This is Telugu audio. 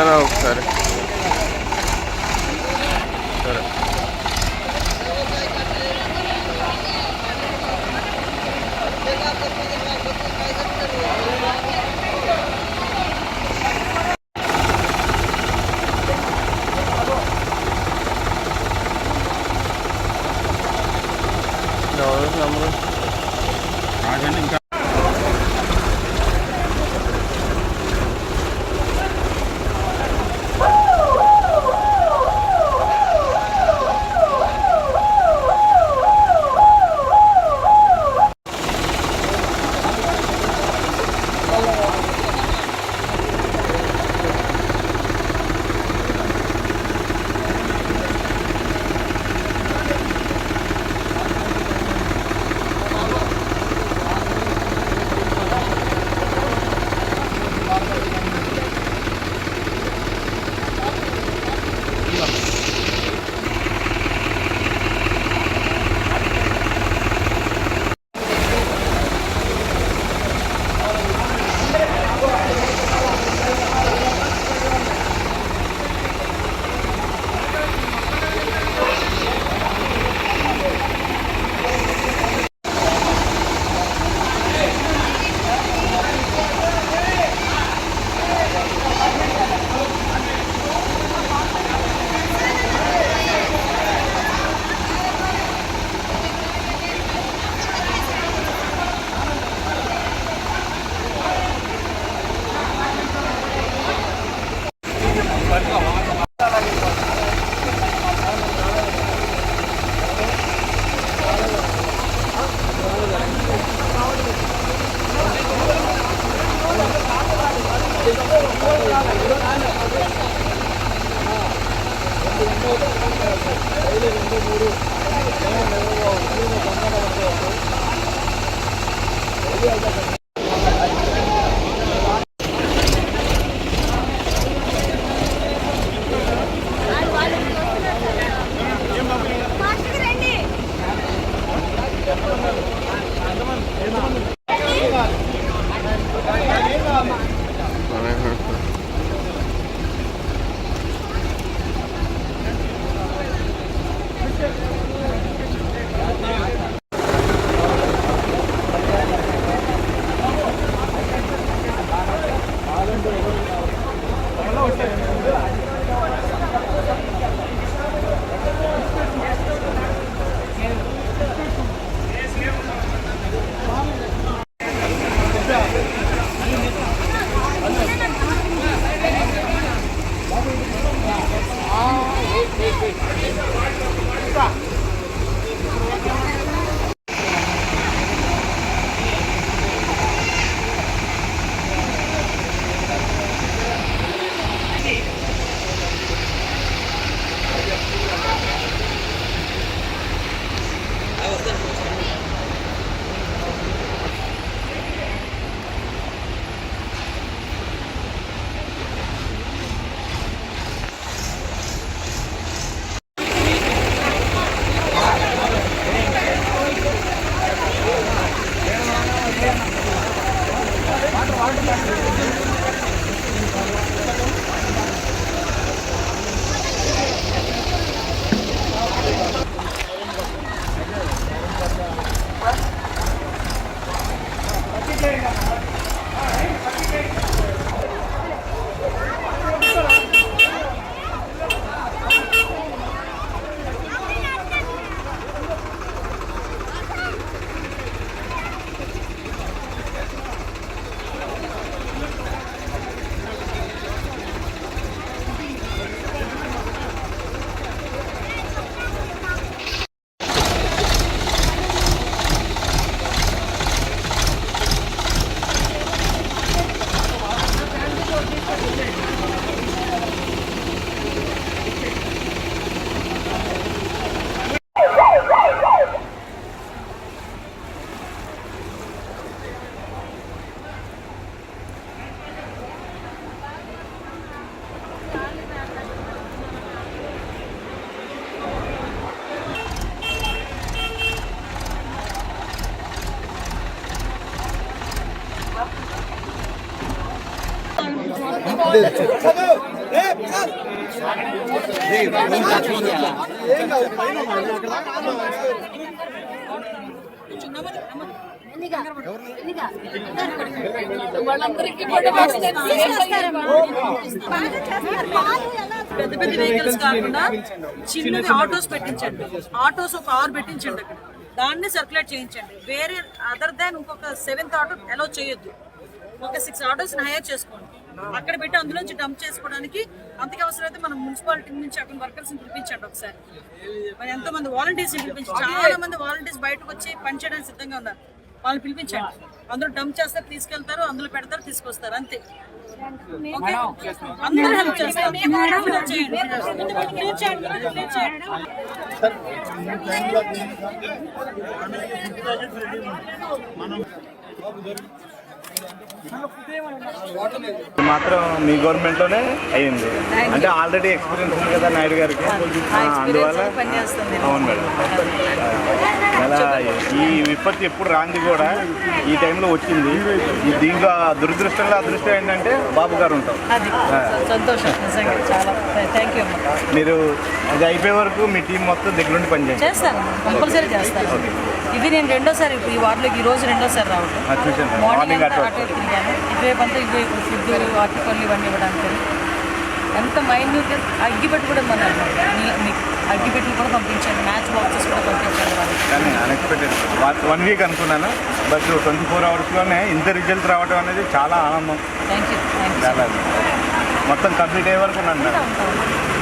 empezar a boxear. Yeah, yeah, yeah. పెద్ద పెద్ద వెహికల్స్ కాకుండా చిన్నది ఆటోస్ పెట్టించండి. ఆటోస్ ఒక ఆరు పెట్టించండి అక్కడ. దాన్ని సర్క్యులేట్ చేయించండి. వేరే అదర్ దాన్ ఇంకొక సెవెంత్ ఆటో అలౌ చేయొద్దు. ఒక సిక్స్ ఆటోస్ని హైర్ చేసుకోండి. అక్కడ పెట్టి అందులోంచి డంప్ చేసుకోవడానికి అంతకి అవసరమైతే మనం మున్సిపాలిటీ నుంచి అక్కడ వర్కర్స్ పిలిపించండి ఒకసారి. మరి ఎంతో మంది వాలంటీర్స్ పిలిపించి చాలా మంది వాలంటీర్స్ బయటకు వచ్చి పనిచేయడానికి సిద్ధంగా ఉన్నారు. వాళ్ళని పిలిపించండి. అందులో డంప్ చేస్తారు తీసుకెళ్తారు అందులో పెడతారు తీసుకొస్తారు అంతే. ఓకే? అందరూ చేస్తారు. Clear మాత్రం మీ గవర్నమెంట్లోనే అయ్యింది అంటే ఆల్రెడీ ఎక్స్పీరియన్స్ ఉంది కదా నాయుడు గారికి. అందువల్ల అవును మేడం. అలా ఈ విపత్తు ఎప్పుడు రాంది కూడా ఈ టైంలో వచ్చింది. ఈ దీంట్లో దురదృష్టంలో అదృష్టం ఏంటంటే బాబు గారు ఉంటాం సంతోషం. నిజంగా చాలా. థ్యాంక్ యూ మీరు అది అయిపోయే వరకు మీ టీం మొత్తం దగ్గరుండి పనిచేయండి. చేస్తాను. కంపల్సరీ చేస్తాను. ఇది నేను రెండోసారి ఈ వార్డులోకి ఈ రోజు రెండోసారి చూశాను. మార్నింగ్ అటు తిరిగాను. ఇటువైపు అంతా ఫుడ్ ఆర్టికల్ ఇవన్నీ ఇవ్వడానికి ఎంత మైన్యూట్గా అగ్గిపెట్టి కూడా మన మీకు అగ్గిపెట్టి కూడా పంపించాను మ్యాచ్ బాక్సెస్ కూడా పంపించాను వన్ వీక్ అనుకున్నాను. బట్ ట్వంటీ ఫోర్ అవర్స్లోనే ఇంత రిజల్ట్ రావడం అనేది చాలా ఆనందం. చాలా. మొత్తం కంప్లీట్ అయ్యే వరకు ఉంటాను.